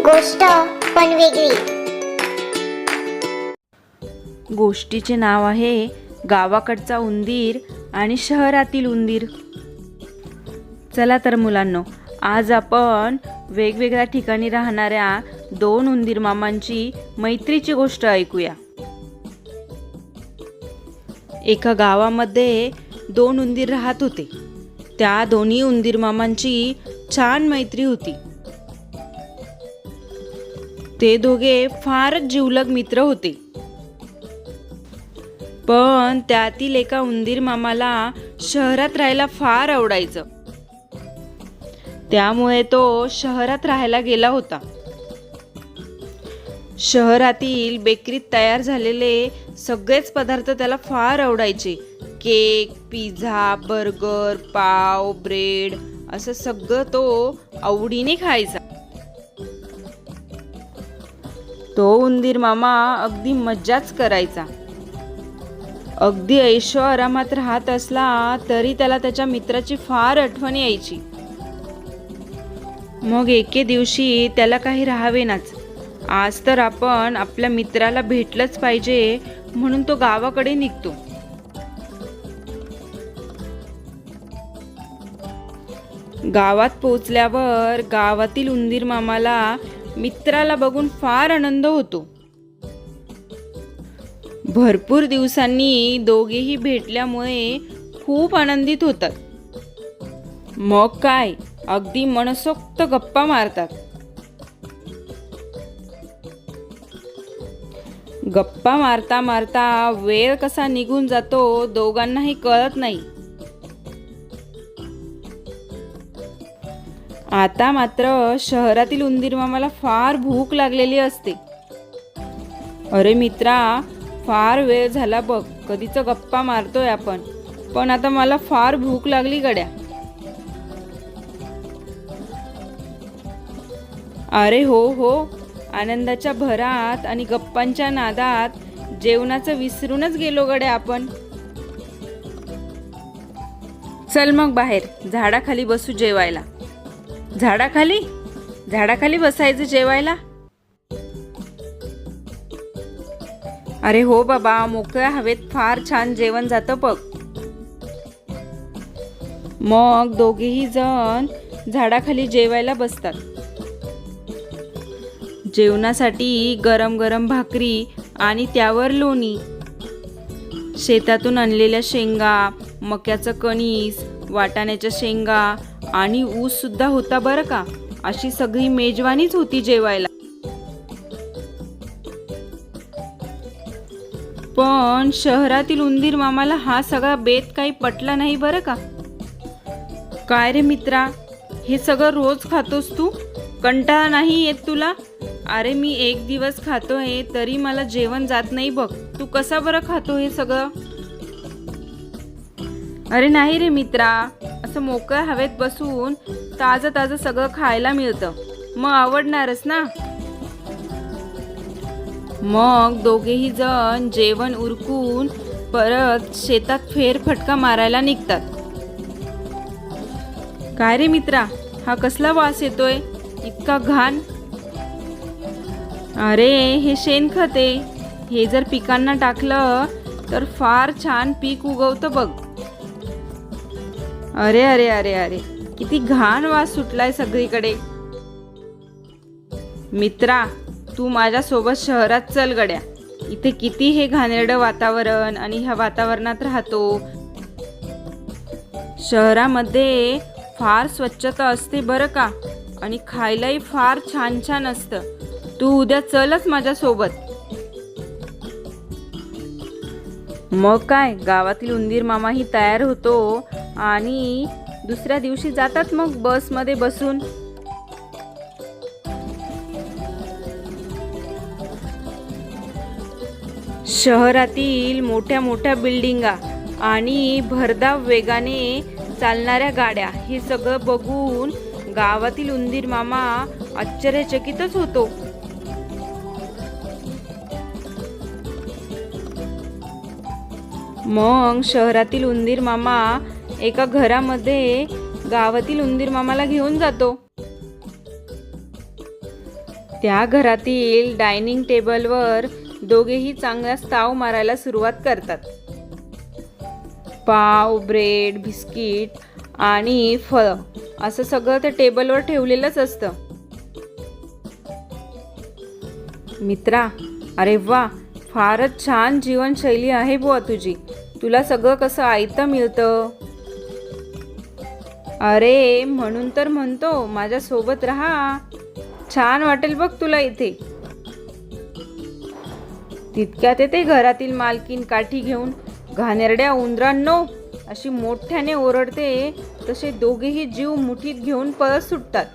गोष्ट पण वेगळी. गोष्टीचे नाव आहे गावाकडचा उंदीर आणि शहरातील उंदीर. चला तर मुलांनो आज आपण वेगवेगळ्या ठिकाणी राहणाऱ्या दोन उंदीर मामांची मैत्रीची गोष्ट ऐकूया. एका गावामध्ये दोन उंदीर राहत होते. त्या दोन्ही उंदीर मामांची छान मैत्री होती. ते दोघे फारच जिवलग मित्र होते. पण त्यातील एका उंदीर मामाला शहरात राहायला फार आवडायचं. त्यामुळे तो शहरात राहायला गेला होता. शहरातील बेकरीत तयार झालेले सगळेच पदार्थ त्याला फार आवडायचे. केक पिझ्झा बर्गर पाव ब्रेड असं सगळं तो आवडीने खायचा. तो उंदीर मामा अगदी मज्जाच करायचा. अगदी ऐशो आरामात राहत असला तरी त्याला त्याच्या मित्राची फार आठवण यायची. मग एके दिवशी त्याला काही राहावेनाच. आज तर आपण आपल्या मित्राला भेटलंच पाहिजे म्हणून तो गावाकडे निघतो. गावात पोचल्यावर गावातील उंदीर मामाला मित्राला बघून फार आनंद होतो. भरपूर दिवसांनी दोघेही भेटल्यामुळे खूप आनंदित होतात. मग काय? अगदी मनसोक्त गप्पा मारतात. गप्पा मारता मारता वेळ कसा निघून जातो दोघांनाही कळत नाही. आता मात्र शहरातील उंदीर मामाला फार भूक लागलेली असते. अरे मित्रा फार वेळ झाला बघ कधीच गप्पा मारतोय आपण पण आता मला फार भूक लागली गड्या. अरे हो हो आनंदाच्या भरात आणि गप्पांच्या नादात जेवणाचं विसरूनच गेलो गड्या आपण. चल मग बाहेर झाडाखाली बसू जेवायला. झाडाखाली? झाडाखाली बसायचं जेवायला? अरे हो बाबा मोकळ्या हवेत फार छान जेवण जातं बघ. मग दोघेही जण झाडाखाली जेवायला बसतात. जेवणासाठी गरम गरम भाकरी आणि त्यावर लोणी. शेतातून आणलेल्या शेंगा मक्याचं कणीस वाटाण्याच्या शेंगा आणि ऊस सुद्धा होता बरं का? अशी सगळी मेजवानीच होती जेवायला. पण शहरातील उंदीर मामाला हा सगळा बेत काही पटला नाही बरं का? काय रे मित्रा? हे सगळं रोज खातोस तू? कंटाळा नाही येत तुला? अरे मी एक दिवस खातोय तरी मला जेवण जात नाही बघ. तू कसा बरं खातो हे सगळं? अरे नाही रे मित्रा. असं मोकळ्या हवेत बसून ताजं ताजं सगळं खायला मिळतं. मग आवडणारच ना? मग दोघेही जण जेवण उरकून परत शेतात फेरफटका मारायला निघतात. काय रे मित्रा हा कसला वास येतोय? इतका घाण. अरे हे शेणखत आहे हे जर पिकांना टाकलं तर फार छान पीक उगवतं बघ. अरे अरे अरे अरे. किती घाण वास सुटलाय सगळीकडे. मित्रा तू माझ्यासोबत शहरात चल गड्या. इथे किती हे घाणेरडं वातावरण आणि ह्या वातावरणात राहतो. शहरामध्ये फार स्वच्छता असते बरं का? आणि खायलाही फार छान छान असतं. तू उद्या चलच माझ्यासोबत. मग काय? गावातील उंदीर मामाही तयार होतो. आणि दुसऱ्या दिवशी जातात मग बसमध्ये बसून. शहरातील मोठ्या मोठ्या बिल्डिंगा आणि भरधाव वेगाने चालणाऱ्या गाड्या हे सगळं बघून गावातील उंदीर मामा आश्चर्यचकितच होतो. मग शहरातील उंदीर मामा एका घरामध्ये गावातील उंदीर मामाला घेऊन जातो. त्या घरातील डायनिंग टेबलवर दोघेही चांगलाच ताव मारायला सुरुवात करतात. पाव ब्रेड बिस्किट आणि फळं असं सगळं त्या टेबलवर ठेवलेलंच असतं. मित्रा अरे वा फारच छान जीवनशैली आहे बुवा तुझी. तुला सगळं कसं आयतं मिळतं? अरे म्हणून तर म्हणतो माझ्या सोबत राहा. छान वाटेल बघ तुला इथे. तितक्यात येते घरातील मालकीन काठी घेऊन. घाणेरड्या उंदरांनो अशी मोठ्याने ओरडते तसे दोघेही जीव मुठीत घेऊन पळत सुटतात.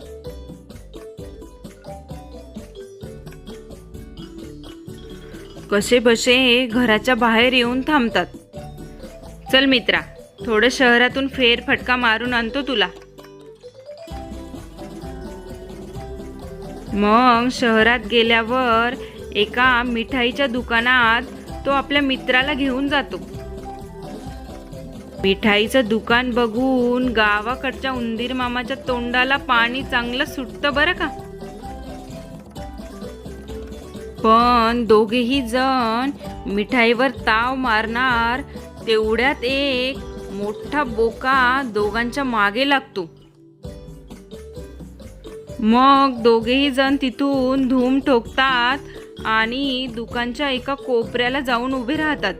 कसे बसे घराच्या बाहेर येऊन थांबतात. चल मित्रा थोडं शहरातून फेरफटका मारून आणतो तुला. मग शहरात गेल्यावर एका मिठाईच्या दुकानात तो आपल्या मित्राला घेऊन जातो. मिठाईचं दुकान बघून गावाकडच्या उंदीर मामाच्या तोंडाला पाणी चांगलं सुटतं बरं का? पण दोघेही जण मिठाईवर ताव मारणार तेवढ्यात एक मोठा बोका दोघांच्या मागे लागतो. मग दोघेही जण तिथून धूम ठोकतात आणि दुकानच्या एका कोपऱ्याला जाऊन उभे राहतात.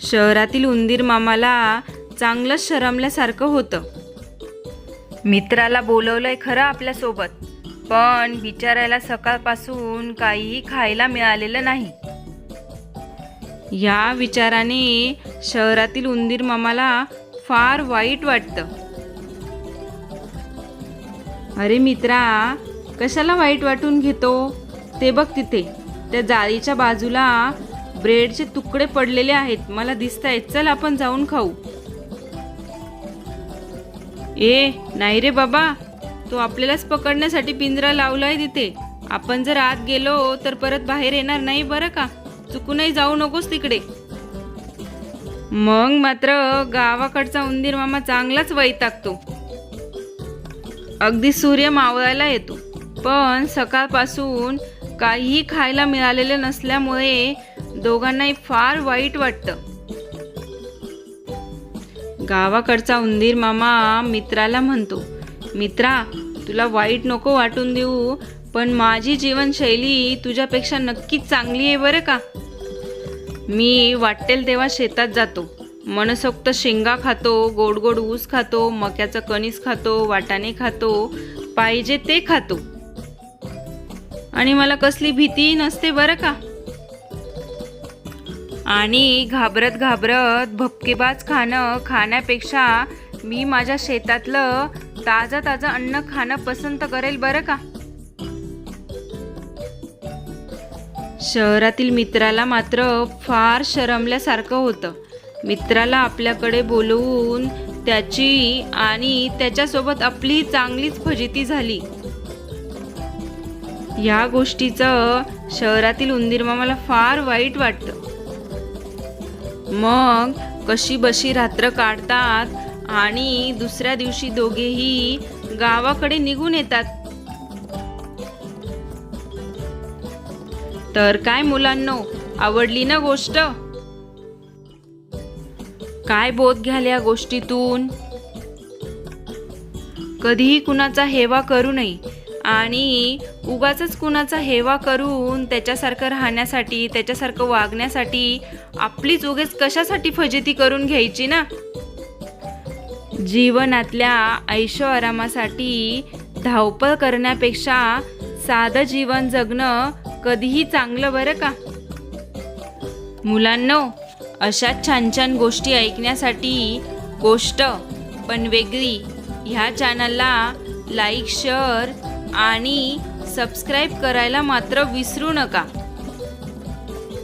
शहरातील उंदीर मामाला चांगलंच शरमल्यासारखं होतं. मित्राला बोलवलंय खरं आपल्यासोबत पण बिचारायला सकाळपासून काहीही खायला मिळालेलं नाही. या विचाराने शहरातील उंदीर मामाला फार वाईट वाटतं. अरे मित्रा कशाला वाईट वाटून घेतो? ते बघ तिथे त्या जाळीच्या बाजूला ब्रेडचे तुकडे पडलेले आहेत. मला दिसत आहेत चल आपण जाऊन खाऊ. ए नाही रे बाबा तो आपल्यालाच पकडण्यासाठी पिंजरा लावलाय तिथे. आपण जर आत गेलो तर परत बाहेर येणार नाही बरं का? चुकूनही जाऊ नकोस तिकडे. मग मात्र गावाकडचा उंदीर मामा चांगलाच वैतागतो. अगदी सूर्य मावळायला येतो. पण सकाळपासून काहीही खायला मिळालेलं नसल्यामुळे दोघांनाही फार वाईट वाटतं. गावाकडचा उंदीर मामा मित्राला म्हणतो मित्रा तुला वाईट नको वाटून देऊ पण माझी जीवनशैली तुझ्यापेक्षा नक्कीच चांगली आहे बरं का? मी वाटेल तेव्हा शेतात जातो. मनसोक्त शेंगा खातो गोड गोड ऊस खातो मक्याचं कणीस खातो वाटाणे खातो पाहिजे ते खातो. आणि मला कसली भीती नसते बरं का? आणि घाबरत घाबरत भपकेबाज खाणं खाण्यापेक्षा मी माझ्या शेतातलं ताजं ताजं अन्न खाणं पसंत करेल बरं का? शहरातील मित्राला मात्र फार शरमल्यासारखं होतं. मित्राला आपल्याकडे बोलवून त्याची आणि त्याच्यासोबत आपली चांगलीच फजिती झाली. या गोष्टीचं शहरातील उंदीरमामाला फार वाईट वाटतं. मग कशी बशी रात्र काढतात आणि दुसऱ्या दिवशी दोघेही गावाकडे निघून येतात? तर काय मुलांनो आवडली ना गोष्ट? काय बोध घ्याल या गोष्टीतून? कधीही कुणाचा हेवा करू नये आणि उगाच कुणाचा हेवा करून त्याच्यासारखं राहण्यासाठी त्याच्यासारखं वागण्यासाठी आपलीच उगेच कशासाठी फजिती करून घ्यायची ना? जीवनातल्या ऐशो आरामासाठी धावपळ करण्यापेक्षा साधं जीवन जगणं कधीही चांगलं बरं का? मुलांनो अशा छान छान गोष्टी ऐकण्यासाठी गोष्ट पण वेगळी. ह्या चॅनलला लाईक शेअर आणि सबस्क्राईब करायला मात्र विसरू नका.